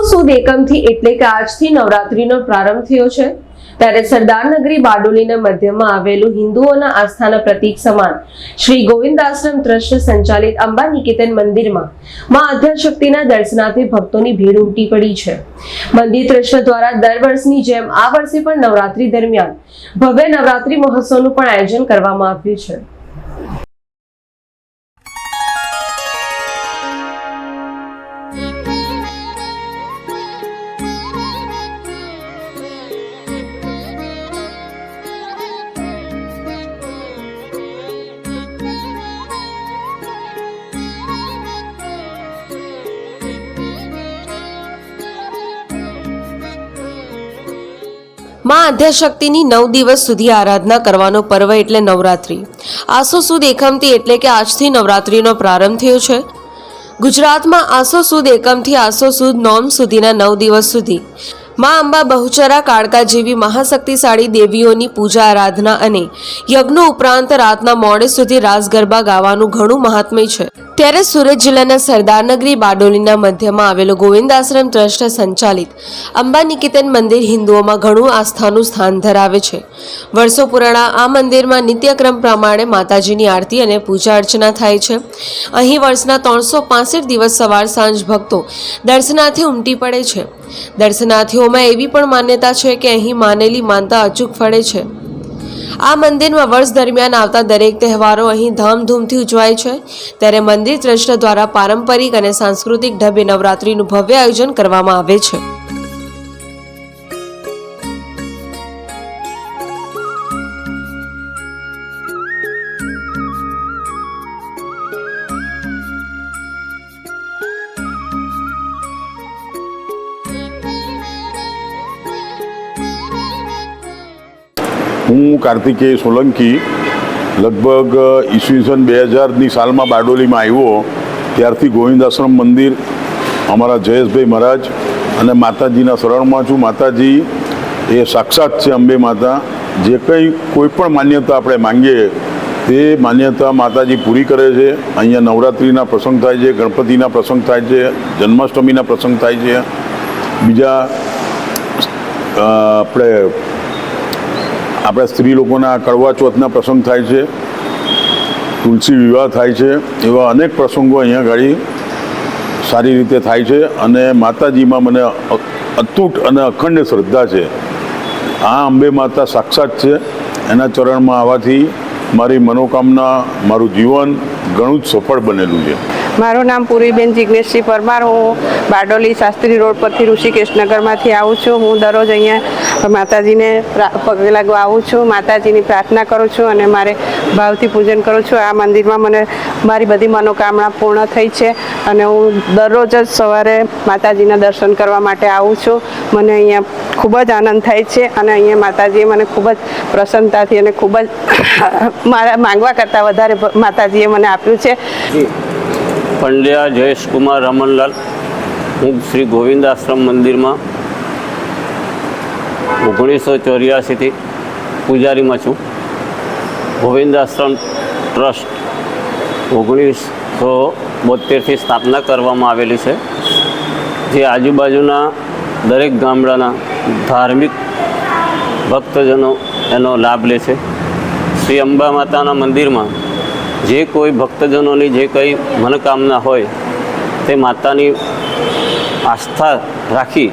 સુદ એકમથી એટલે કે આજથી નવરાત્રીનો પ્રારંભ થયો છે. ત્યારે સરદારનગરી બારડોલીના મધ્યમાં આવેલું હિન્દુઓના આસ્થાના પ્રતીક સમાન શ્રી ગોવિંદાશ્રમ ટ્રસ્ટ સંચાલિત અંબા નિકેતન મંદિરમાં માં આદ્યાશક્તિના દર્શનાર્થે ભક્તોની ભીડ ઉમટી પડી છે. મંદિર ટ્રસ્ટ દ્વારા દર વર્ષની જેમ આ વર્ષે પણ નવરાત્રી દરમિયાન ભવ્ય નવરાત્રી મહોત્સવનું પણ આયોજન કરવામાં આવ્યું છે. આદ્યાશક્તિની નવ દિવસ સુધી આરાધના કરવાનો પર્વ એટલે નવરાત્રિ. આસો સુદ એકમથી એટલે કે આજથી નવરાત્રિનો પ્રારંભ થયો છે. ગુજરાતમાં આસો સુદ એકમથી આસો સુદ નોમ સુધીના નવ દિવસ સુધી માં અંબા બહુચરા કાળકા જેવી મહાશક્તિશાળી દેવીઓની પૂજા, આરાધના અને યજ્ઞો ઉપરાંત રાતના મોડે સુધી રાસ ગરબા ગાવાનું ઘણું મહાત્મ્ય છે. ત્યારે સુરત જિલ્લાના સરદારનગરી બારડોલીના મધ્યમાં આવેલો ગોવિંદાશ્રમ ટ્રસ્ટ સંચાલિત અંબા નિકેતન મંદિર હિન્દુઓમાં ઘણું આસ્થાનું સ્થાન ધરાવે છે. વર્ષો પુરાણા આ મંદિરમાં નિત્યક્રમ પ્રમાણે માતાજીની આરતી અને પૂજા અર્ચના થાય છે. અહીં વર્ષના ત્રણસો દિવસ સવાર સાંજ ભક્તો દર્શનાર્થે ઉમટી પડે છે. દર્શનાર્થીઓમાં એવી પણ માન્યતા છે કે અહીં માનેલી માનતા અચૂક ફળે છે. આ મંદિરમાં વર્ષ દરમિયાન આવતા દરેક તહેવારો અહીં ધામધૂમથી ઉજવાય છે. ત્યારે મંદિર ટ્રસ્ટ દ્વારા પારંપરિક અને સાંસ્કૃતિક ઢબે નવરાત્રીનું ભવ્ય આયોજન કરવામાં આવે છે. હું કાર્તિકેય સોલંકી લગભગ ઈસવીસન બે હજારની સાલમાં બારડોલીમાં આવ્યો. ત્યારથી ગોવિંદાશ્રમ મંદિર, અમારા જયેશભાઈ મહારાજ અને માતાજીના શરણમાં છું. માતાજી એ સાક્ષાત છે અંબે માતા. જે કંઈ કોઈ પણ માન્યતા આપણે માંગીએ, તે માન્યતા માતાજી પૂરી કરે છે. અહીંયા નવરાત્રિના પ્રસંગ થાય છે, ગણપતિના પ્રસંગ થાય છે, જન્માષ્ટમીના પ્રસંગ થાય છે. બીજા આપણે આપણા સ્ત્રી લોકોના કડવા ચોથના પ્રસંગ થાય છે, તુલસી વિવાહ થાય છે, એવા અનેક પ્રસંગો અહીંયા ગાડી સારી રીતે થાય છે અને માતાજીમાં મને અતૂટ અને અખંડ શ્રદ્ધા છે. આ અંબે માતા સાક્ષાત છે. એના ચરણમાં આવવાથી મારી મનોકામના, મારું જીવન ઘણું જ સફળ બનેલું છે. મારું નામ પૂરીબેન જિગ્નેશજી પરમાર. હું બારડોલી શાસ્ત્રી રોડ પરથી ઋષિકેશ નગરમાંથી આવું છું. હું દરરોજ અહીંયા માતાજીને પગે લાગવા છું, માતાજીની પ્રાર્થના કરું છું અને મારે ભાવથી પૂજન કરું છું. આ મંદિરમાં મને મારી બધી મનોકામના પૂર્ણ થઈ છે અને હું દરરોજ જ સવારે માતાજીના દર્શન કરવા માટે આવું છું. મને અહીંયા ખૂબ જ આનંદ થાય છે અને અહીંયા માતાજીએ મને ખૂબ જ પ્રસન્નતાથી અને ખૂબ જ મારા માંગવા કરતાં વધારે માતાજીએ મને આપ્યું છે. પંડ્યા જયેશ કુમાર રમણલાલ. હું શ્રી ગોવિંદ આશ્રમ મંદિરમાં ઓગણીસો ચોર્યાસીથી પૂજારીમાં છું. ગોવિંદાશ્રમ ટ્રસ્ટ ઓગણીસો બોતેરથી સ્થાપના કરવામાં આવેલી છે. જે આજુબાજુના દરેક ગામડાના ધાર્મિક ભક્તજનો એનો લાભ લે છે. શ્રી અંબા માતાના મંદિરમાં જે કોઈ ભક્તજનોની જે કંઈ મનોકામના હોય તે માતાની આસ્થા રાખી,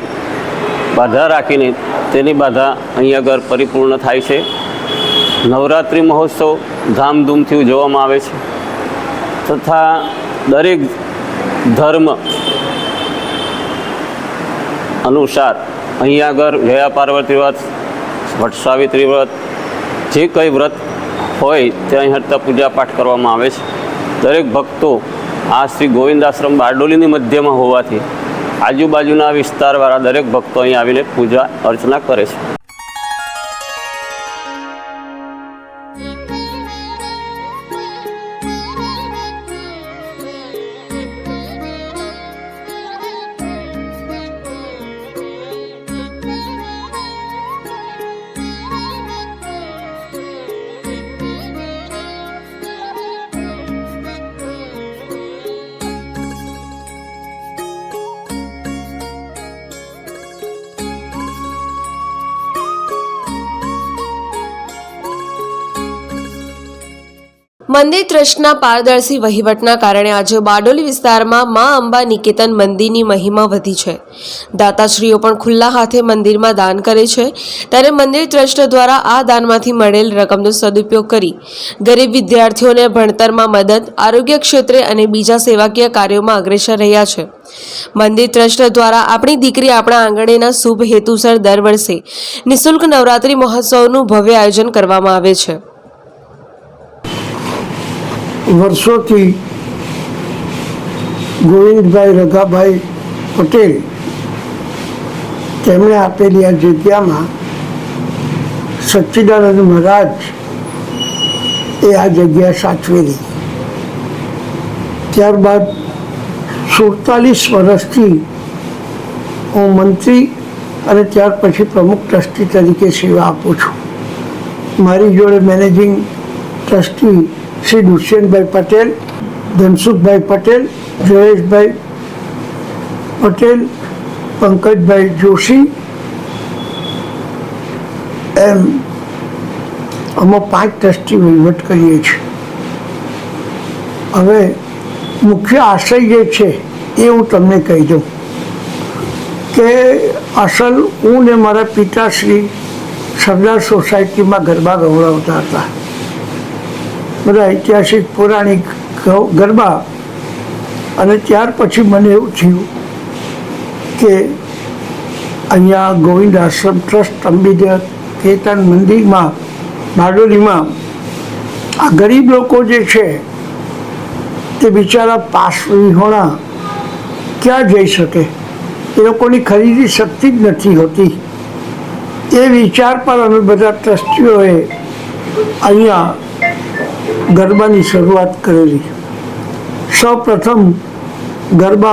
બાધા રાખીને તેની બાધા અહીંયા આગળ પરિપૂર્ણ થાય છે. નવરાત્રિ મહોત્સવ ધામધૂમથી ઉજવવામાં આવે છે. તથા દરેક ધર્મ અનુસાર અહીંયા આગળ જયા પાર્વતી વ્રત વટસાવિત્રી વ્રત, જે કંઈ વ્રત હોય ત્યાં હરતા પૂજાપાઠ કરવામાં આવે છે. દરેક ભક્તો આ શ્રી ગોવિંદ આશ્રમ બારડોલીની મધ્યમાં હોવાથી આજુબાજુના વિસ્તારવાળા દરેક ભક્તો અહીં આવીને પૂજા અર્ચના કરે છે. મંદિર ટ્રસ્ટના પારદર્શી વહીવટના કારણે આજે બારડોલી વિસ્તારમાં મા અંબા નિકેતન મંદિરની મહિમા વધી છે. દાતાશ્રીઓ પણ ખુલ્લા હાથે મંદિરમાં દાન કરે છે. ત્યારે મંદિર ટ્રસ્ટ દ્વારા આ દાનમાંથી મળેલ રકમનો સદુપયોગ કરી ગરીબ વિદ્યાર્થીઓને ભણતરમાં મદદ, આરોગ્ય ક્ષેત્રે અને બીજા સેવાકીય કાર્યોમાં અગ્રેસર રહ્યા છે. મંદિર ટ્રસ્ટ દ્વારા આપણી દીકરી આપણા આંગણેના શુભ હેતુસર દર વર્ષે નિઃશુલ્ક નવરાત્રિ મહોત્સવનું ભવ્ય આયોજન કરવામાં આવે છે. વર્ષોથી ગોવિંદભાઈ રઘાભાઈ પટેલ તેમણે આપેલી આ જગ્યામાં સચ્ચિદાનંદ મહારાજ એ આ જગ્યા સાચવેલી. ત્યારબાદ સુડતાલીસ વર્ષથી હું મંત્રી અને ત્યાર પછી પ્રમુખ ટ્રસ્ટી તરીકે સેવા આપું છું. મારી જોડે મેનેજિંગ ટ્રસ્ટી શ્રી દુષ્યંતભાઈ પટેલ, ધનસુખભાઈ પટેલ, જયેશભાઈ પટેલ, પંકજભાઈ જોશી, એમ અમે પાંચ ટ્રસ્ટી વહીવટ કરીએ છીએ. હવે મુખ્ય આશય જે છે એ હું તમને કહી દઉં કે અસલ હું ને મારા પિતાશ્રી સરદાર સોસાયટીમાં ગરબા ગવડાવતા હતા. બધા ઐતિહાસિક પૌરાણિક ગરબા. અને ત્યાર પછી મને એવું થયું કે અહીંયા ગોવિંદ આશ્રમ ટ્રસ્ટ, અંબિદા કેતન મંદિરમાં, બારડોલીમાં આ ગરીબ લોકો જે છે, તે બિચારા પાસ વિહોણા ક્યાં જઈ શકે? એ લોકોની ખરીદી શક્તિ જ નથી હોતી. એ વિચાર પર અમે બધા ટ્રસ્ટીઓએ અહીંયા ગરબાની શરૂઆત કરેલી. સૌ પ્રથમ ગરબા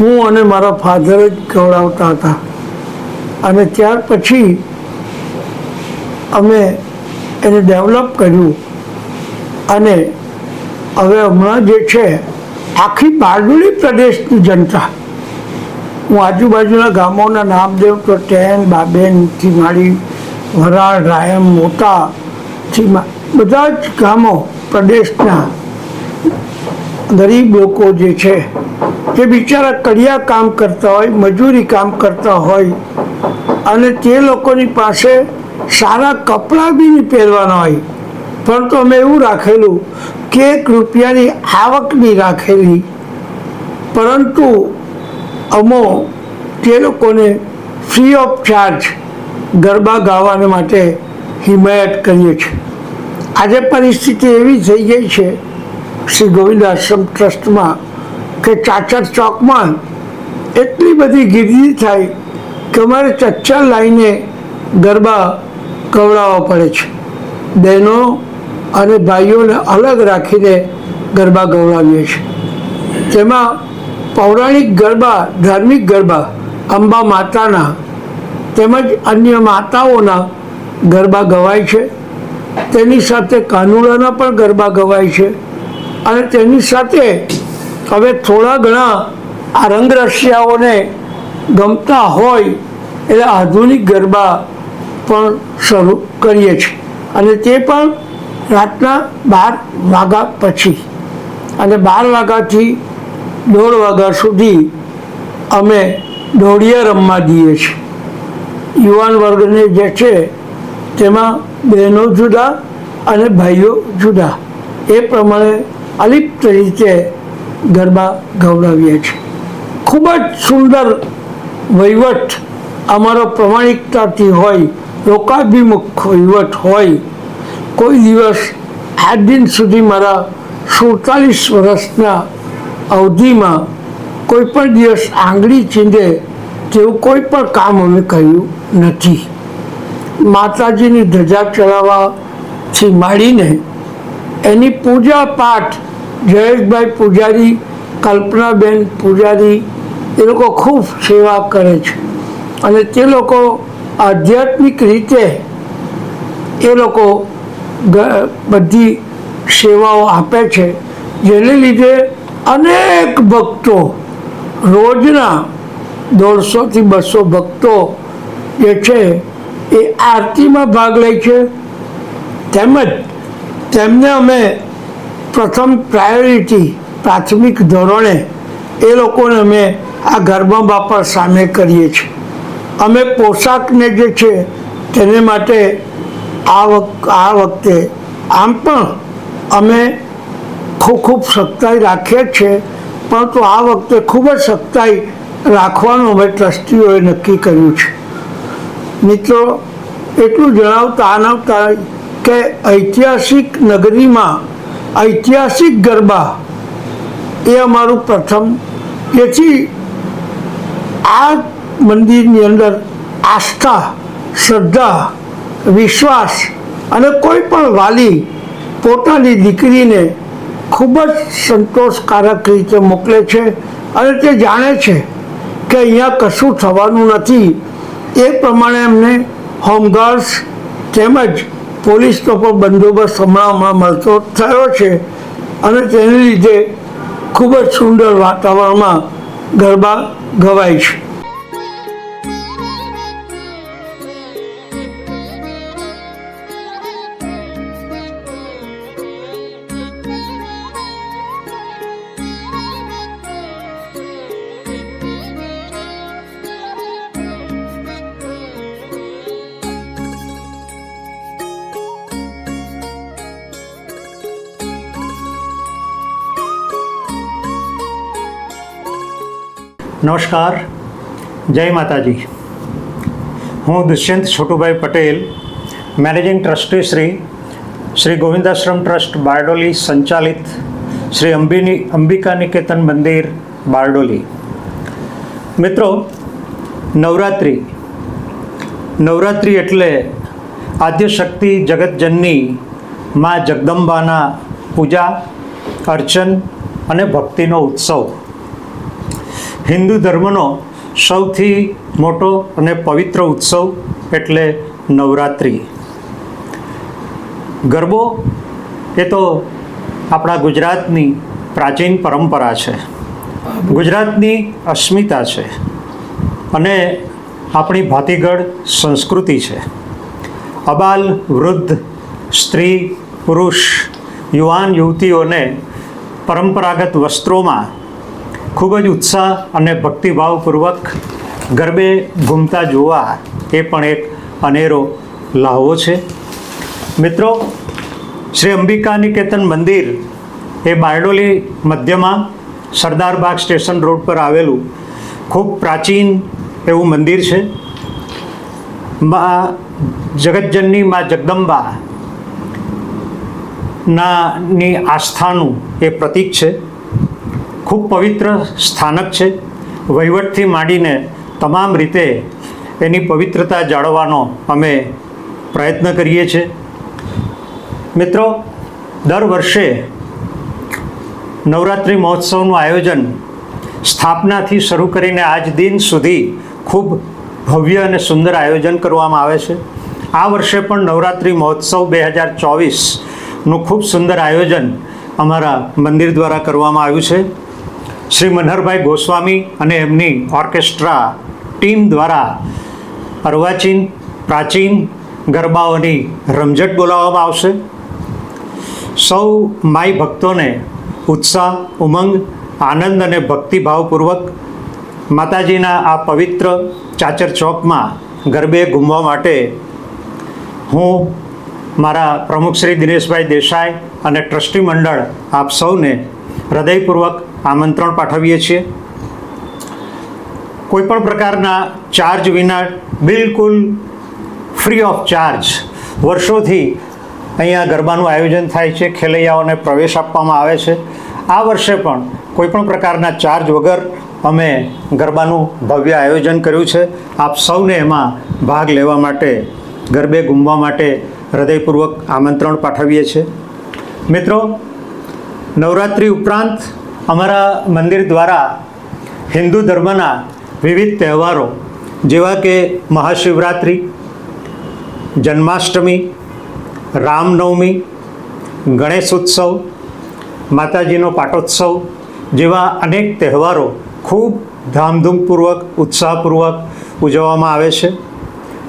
હું અને મારા ફાધર જ ખવડાવતા હતા. અને ત્યાર પછી અમે એને ડેવલપ કર્યું. અને હવે હમણાં જે છે, આખી બારડોલી પ્રદેશની જનતા. હું આજુબાજુના ગામોના નામ દઉં તો ટેન બાબેનથી માડી વરાળ, રાયમ મોટાથી મા- બધા જ ગામો, પ્રદેશના ગરીબ લોકો જે છે તે બિચારા કડિયા કામ કરતા હોય, મજૂરી કામ કરતા હોય, અને તે લોકોની પાસે સારા કપડાં બી નહીં પહેરવાના હોય. પરંતુ અમે એવું રાખેલું કે એક રૂપિયાની આવક બી રાખેલી. પરંતુ અમો તે લોકોને ફ્રી ઓફ ચાર્જ ગરબા ગાવાને માટે હિમાયત કરીએ છીએ. આજે પરિસ્થિતિ એવી થઈ ગઈ છે, શ્રી ગોવિંદ આશ્રમ ટ્રસ્ટમાં, કે ચાચર ચોકમાં એટલી બધી ગીર્દી થાય કે અમારે ચચ્ચર લાઈને ગરબા કવડાવવા પડે છે. બહેનો અને ભાઈઓને અલગ રાખીને ગરબા ગવડાવીએ છીએ. તેમાં પૌરાણિક ગરબા, ધાર્મિક ગરબા, અંબા માતાના તેમજ અન્ય માતાઓના ગરબા ગવાય છે. તેની સાથે કાનુડાના પણ ગરબા ગવાય છે. અને તેની સાથે હવે થોડા ઘણા આ રંગરસિયાઓને ગમતા હોય એટલે આધુનિક ગરબા પણ શરૂ કરીએ છીએ. અને તે પણ રાતના બાર વાગ્યા પછી. અને બાર વાગ્યાથી દોઢ વાગ્યા સુધી અમે દોઢિયા રમવા દઈએ છીએ. યુવાન વર્ગને જે છે તેમાં બહેનો જુદા અને ભાઈઓ જુદા. એ પ્રમાણે અલિપ્ત રીતે ગરબા ગવડાવીએ છીએ. ખૂબ જ સુંદર વહીવટ અમારો પ્રમાણિકતાથી હોય, લોકાભિમુખ વહીવટ હોય. કોઈ દિવસ આજ દિન સુધી મારા સુડતાલીસ વર્ષના અવધિમાં કોઈ પણ દિવસ આંગળી ચીંધે તેવું કોઈ પણ કામ અમે કર્યું નથી. માતાજીની ધજા ચડાવવાથી માંડીને એની પૂજા પાઠ જયેશભાઈ પૂજારી, કલ્પનાબેન પૂજારી, એ લોકો ખૂબ સેવા કરે છે. અને તે લોકો આધ્યાત્મિક રીતે એ લોકો બધી સેવાઓ આપે છે, જેને લીધે અનેક ભક્તો રોજના દોઢસોથી બસો ભક્તો જે છે એ આરતીમાં ભાગ લે છે. તેમજ તેમને અમે પ્રથમ પ્રાયોરિટી પ્રાથમિક ધોરણે એ લોકોને અમે આ ગરબા બાપા સામે કરીએ છીએ. અમે પોશાકને જે છે તેને માટે આ આ વખતે આમ પણ અમે ખૂબ ખૂબ સખ્તાઈ રાખીએ જ છે પરંતુ આ વખતે ખૂબ જ સખ્તાઈ રાખવાનું અમે ટ્રસ્ટીઓએ નક્કી કર્યું છે. મિત્રો, એટલું જણાવતા આનવતા કે ઐતિહાસિક નગરીમાં ઐતિહાસિક ગરબા એ અમારું પ્રથમ. તેથી આ મંદિરની અંદર આસ્થા, શ્રદ્ધા, વિશ્વાસ અને કોઈ પણ વાલી પોતાની દીકરીને ખૂબ જ સંતોષકારક રીતે મોકલે છે અને તે જાણે છે કે અહીંયા કશું થવાનું નથી. એ પ્રમાણે એમને હોમગાર્ડ્સ તેમજ પોલીસનો પણ બંદોબસ્ત હમણાં મળતો થયો છે. અને તેને લીધે ખૂબ જ સુંદર વાતાવરણમાં ગરબા ગવાય છે. નમસ્કાર, જય માતાજી. હું Dushyant Chhotubhai Patel, managing trustee Shri Shri Govindashram trust Bardoli, સંચાલિત શ્રી અંબિની, અંબિકા નિકેતન મંદિર, બારડોલી. મિત્રો, નવરાત્રિ. નવરાત્રિ એટલે આદ્યશક્તિ જગતજનની મા જગદંબાના પૂજા, અર્ચન અને ભક્તિનો ઉત્સવ. હિન્દુ ધર્મનો સૌથી મોટો અને પવિત્ર ઉત્સવ એટલે નવરાત્રિ. ગરબો એ તો આપણા ગુજરાતની પ્રાચીન પરંપરા છે. ગુજરાતની અસ્મિતા છે અને આપણી ભાતીગળ સંસ્કૃતિ છે. અબાલ, વૃદ્ધ, સ્ત્રી, પુરુષ, યુવાન, યુવતીઓને પરંપરાગત વસ્ત્રોમાં ખૂબ જ ઉત્સાહ અને ભક્તિભાવપૂર્વક ગરબે ઘૂમતા જોવા એ પણ એક અનેરો લાહવો છે. મિત્રો, શ્રી અંબિકા નિકેતન મંદિર એ બારડોલી મધ્યમાં સરદારબાગ સ્ટેશન રોડ પર આવેલું ખૂબ પ્રાચીન એવું મંદિર છે. મા જગતજનની મા જગદંબા ની આસ્થાનું એ પ્રતીક છે. ખૂબ પવિત્ર સ્થાનક છે. વહીવટથી માંડીને તમામ રીતે એની પવિત્રતા જાળવવાનો અમે પ્રયત્ન કરીએ છીએ. મિત્રો, દર વર્ષે નવરાત્રિ મહોત્સવનું આયોજન સ્થાપનાથી શરૂ કરીને આજ દિન સુધી ખૂબ ભવ્ય અને સુંદર આયોજન કરવામાં આવે છે. આ વર્ષે પણ નવરાત્રિ મહોત્સવ બે હજાર ચોવીસનું ખૂબ સુંદર આયોજન અમારા મંદિર દ્વારા કરવામાં આવ્યું છે. શ્રી મનહરભાઈ ગોસ્વામી અને એમની ઓર્કેસ્ટ્રા ટીમ દ્વારા અર્વાચીન, પ્રાચીન ગરબાઓની રમઝટ બોલાવવામાં આવશે. સૌ માઈ ભક્તોને ઉત્સાહ, ઉમંગ, આનંદ અને ભક્તિભાવપૂર્વક માતાજીના આ પવિત્ર ચાચર ચોકમાં ગરબે ઘૂમવા માટે હું, મારા પ્રમુખ શ્રી દિનેશભાઈ દેસાઈ અને ટ્રસ્ટી મંડળ આપ સૌને હૃદયપૂર્વક આમંત્રણ પાઠવીએ છીએ. કોઈપણ પ્રકારના ચાર્જ વિના બિલકુલ ફ્રી ઓફ ચાર્જ વર્ષોથી અહીંયા ગરબાનું આયોજન થાય છે, ખેલૈયાઓને પ્રવેશ આપવામાં આવે છે. આ વર્ષે પણ કોઈપણ પ્રકારના ચાર્જ વગર અમે ગરબાનું ભવ્ય આયોજન કર્યું છે. આપ સૌને એમાં ભાગ લેવા માટે, ગરબે ગુમવા માટે હૃદયપૂર્વક આમંત્રણ પાઠવીએ છીએ. મિત્રો, નવરાત્રિ ઉપરાંત અમારા મંદિર દ્વારા હિન્દુ ધર્મના વિવિધ તહેવારો, જેવા કે મહાશિવરાત્રિ, જન્માષ્ટમી, રામનવમી, ગણેશ ઉત્સવ, માતાજીનો પાટોત્સવ જેવા અનેક તહેવારો ખૂબ ધામધૂમપૂર્વક, ઉત્સાહપૂર્વક ઉજવવામાં આવે છે.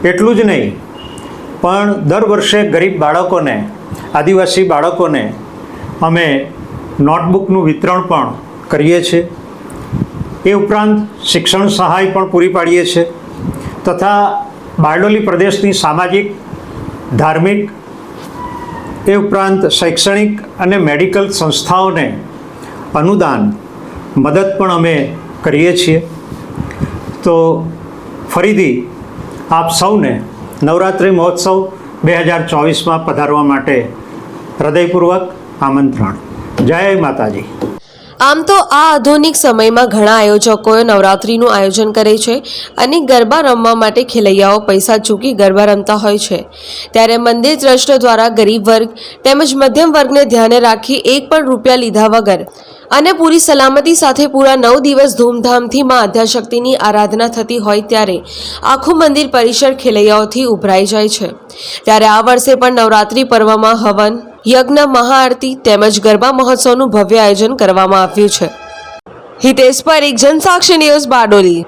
એટલું જ નહીં, પણ દર વર્ષે ગરીબ બાળકોને, આદિવાસી બાળકોને અમે નોટબુકનું વિતરણ પણ કરીએ છીએ. એ ઉપરાંત શિક્ષણ સહાય પણ પૂરી પાડીએ છીએ તથા બારડોલી પ્રદેશની સામાજિક, ધાર્મિક, એ ઉપરાંત શૈક્ષણિક અને મેડિકલ સંસ્થાઓને અનુદાન, મદદ પણ અમે કરીએ છીએ. તો ફરીથી આપ સૌને નવરાત્રિ મહોત્સવ બે હજાર ચોવીસમાં પધારવા માટે હૃદયપૂર્વક આમંત્રણ. જય માતાજી. આમ તો આ આધુનિક સમયમાં ઘણા આયોજકોએ નવરાત્રિનું આયોજન કરે છે અને ગરબા રમવા માટે ખેલૈયાઓ પૈસા ચૂકી ગરબા રમતા હોય છે. ત્યારે મંદિર ટ્રસ્ટ દ્વારા ગરીબ વર્ગ તેમજ મધ્યમ વર્ગને ધ્યાને રાખી એક પણ રૂપિયા લીધા વગર અને પૂરી સલામતી સાથે પૂરા નવ દિવસ ધૂમધામથી માં આદ્યાશક્તિની આરાધના થતી હોય ત્યારે આખું મંદિર પરિસર ખેલૈયાઓથી ઉભરાઈ જાય છે. ત્યારે આ વર્ષે પણ નવરાત્રિ પર્વમાં હવન યજ્ઞ, મહાઆરતી તેમજ ગરબા મહોત્સવનું ભવ્ય આયોજન કરવામાં આવ્યું છે. હિતેશ પરીખ જનસાક્ષી ન્યૂઝ બારડોલી.